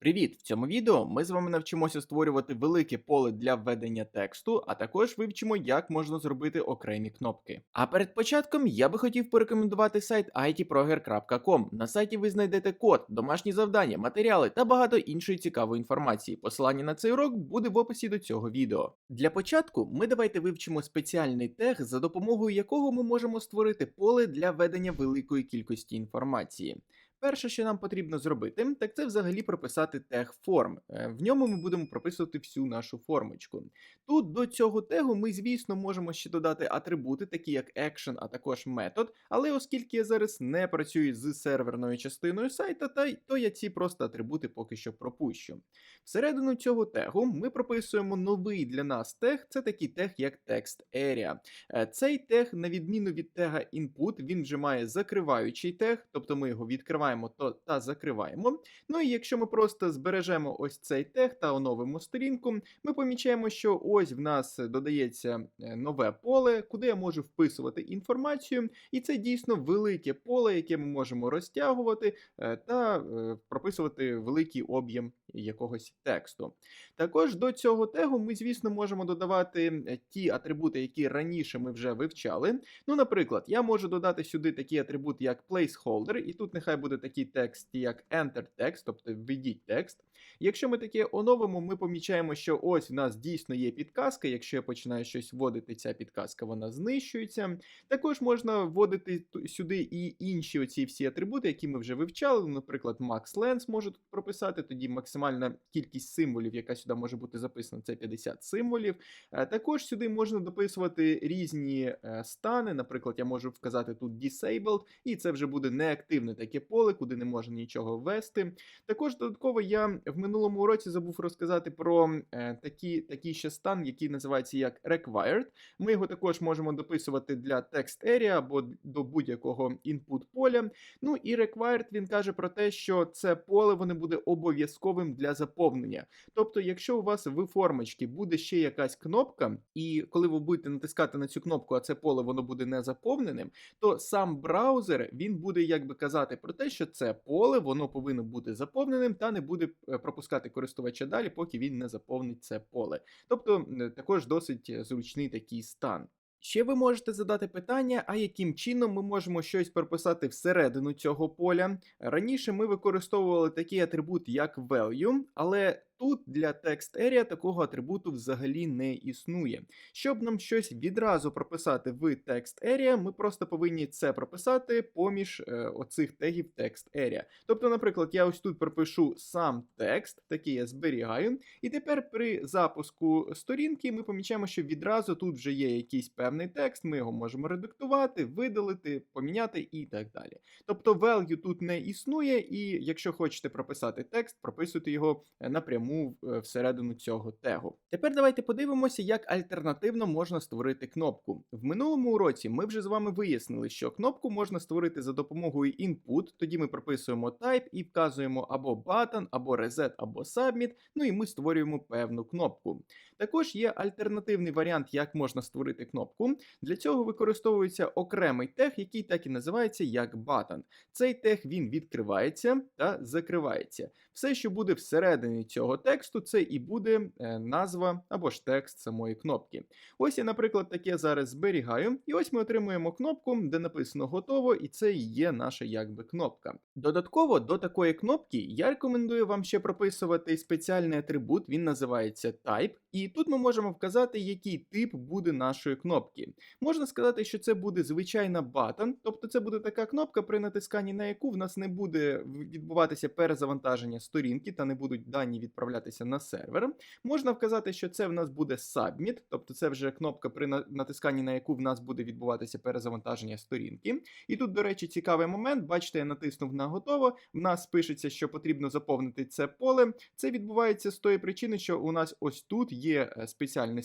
Привіт! В цьому відео ми з вами навчимося створювати велике поле для введення тексту, а також вивчимо, як можна зробити окремі кнопки. А перед початком я би хотів порекомендувати сайт itproger.com. На сайті ви знайдете код, домашні завдання, матеріали та багато іншої цікавої інформації. Посилання на цей урок буде в описі до цього відео. Для початку ми давайте вивчимо спеціальний тег, за допомогою якого ми можемо створити поле для введення великої кількості інформації. Перше, що нам потрібно зробити, так це взагалі прописати тег форм. Е, В ньому ми будемо прописувати всю нашу формочку. Тут до цього тегу ми, звісно, можемо ще додати атрибути, такі як action, а також метод. Але оскільки я зараз не працюю з серверною частиною сайта, то я ці просто атрибути поки що пропущу. Всередину цього тегу ми прописуємо новий для нас тег. Це такий тег, як text area. Е, Цей тег, на відміну від тега input, він вже має закриваючий тег, тобто ми його відкриваємо то, та закриваємо. Ну і якщо ми просто збережемо ось цей тег та оновимо сторінку, ми помічаємо, що ось в нас додається е, нове поле, куди я можу вписувати інформацію, і це дійсно велике поле, яке ми можемо розтягувати е, та е, прописувати великий об'єм якогось тексту. Також до цього тегу ми, звісно, можемо додавати ті атрибути, які раніше ми вже вивчали. Ну, наприклад, я можу додати сюди такий атрибут, як placeholder, і тут нехай буде такий текст, як enter text, тобто введіть текст. Якщо ми таке оновимо, ми помічаємо, що ось в нас дійсно є підказка. Якщо я починаю щось вводити, ця підказка вона знищується. Також можна вводити сюди і інші оці всі атрибути, які ми вже вивчали. Наприклад, max length можу тут прописати, тоді максимальна кількість символів, яка сюди може бути записана, це 50 символів. Е, Також сюди можна дописувати різні е, стани. Наприклад, я можу вказати тут disabled, і це вже буде неактивне таке поле, куди не можна нічого ввести. Також додатково я в минулому уроці забув розказати про е, такі, такий ще стан, який називається як required. Ми його також можемо дописувати для text area або до будь-якого input поля. Ну і required він каже про те, що це поле воно буде обов'язковим для заповнення. Тобто, якщо у вас в формочці буде ще якась кнопка, і коли ви будете натискати на цю кнопку, а це поле воно буде не заповненим, то сам браузер він буде якби казати про те, що це поле воно повинно бути заповненим та не буде е, пропускати користувача далі, поки він не заповнить це поле. Тобто е, також досить е, зручний такий стан. Ще ви можете задати питання, а яким чином ми можемо щось прописати всередину цього поля. Раніше ми використовували такий атрибут, як value, але тут для text такого атрибуту взагалі не існує. Щоб нам щось відразу прописати в text ми просто повинні це прописати поміж е, оцих тегів text. Тобто, наприклад, я ось тут пропишу сам текст, такий я зберігаю, і тепер при запуску сторінки ми помічаємо, що відразу тут вже є якийсь певний текст, ми його можемо редактувати, видалити, поміняти і так далі. Тобто value тут не існує, і якщо хочете прописати текст, прописуйте його е, напряму е, всередину цього тегу. Тепер давайте подивимося, як альтернативно можна створити кнопку. В минулому уроці ми вже з вами вияснили, що кнопку можна створити за допомогою input, тоді ми прописуємо type і вказуємо або button, або reset, або submit, ну і ми створюємо певну кнопку. Також є альтернативний варіант, як можна створити кнопку. Для цього використовується окремий тег, який так і називається як button. Цей тег він відкривається та закривається. Все, що буде всередині цього тексту, це і буде е, назва або ж текст самої кнопки. Ось я, наприклад, таке зараз зберігаю, і ось ми отримуємо кнопку, де написано готово, і це і є наша якби кнопка. Додатково до такої кнопки я рекомендую вам ще прописувати спеціальний атрибут, він називається type, і тут ми можемо вказати, який тип буде нашої кнопки. Можна сказати, що це буде звичайна button, тобто це буде така кнопка, при натисканні на яку в нас не буде відбуватися перезавантаження сторінки та не будуть дані відправлятися на сервер. Можна вказати, що це в нас буде submit, тобто це вже кнопка, при натисканні на яку в нас буде відбуватися перезавантаження сторінки. І тут, до речі, цікавий момент. Бачите, я натиснув на готово. В нас пишеться, що потрібно заповнити це поле. Це відбувається з тої причини, що у нас ось тут є е, спеціальний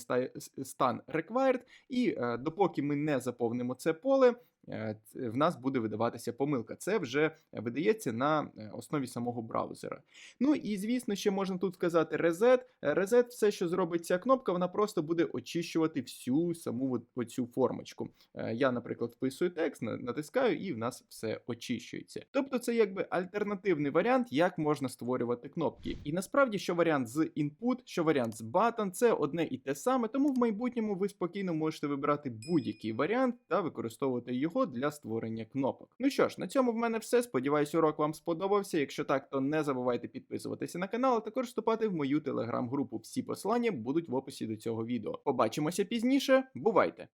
стан required, і е, допоки ми не заповнимо це поле. Е, в нас буде видаватися помилка. Це вже видається на е, основі самого браузера. Ну і звісно, ще можна тут сказати. Е, Reset, все, що зробить ця кнопка, вона просто буде очищувати всю саму оцю формочку. Е, Я, наприклад, вписую текст, натискаю, і в нас все очищується. Тобто, це якби альтернативний варіант, як можна створювати кнопки. І насправді, що варіант з input, що варіант з button, це одне і те саме, тому в майбутньому ви спокійно можете вибирати будь-який варіант та використовувати його для створення кнопок. Ну що ж, на цьому в мене все. Сподіваюсь, урок вам сподобався. Якщо так, то не забувайте підписуватися на канал, а також вступати в мою телеграм-групу. Всі посилання будуть в описі до цього відео. Побачимося пізніше. Бувайте!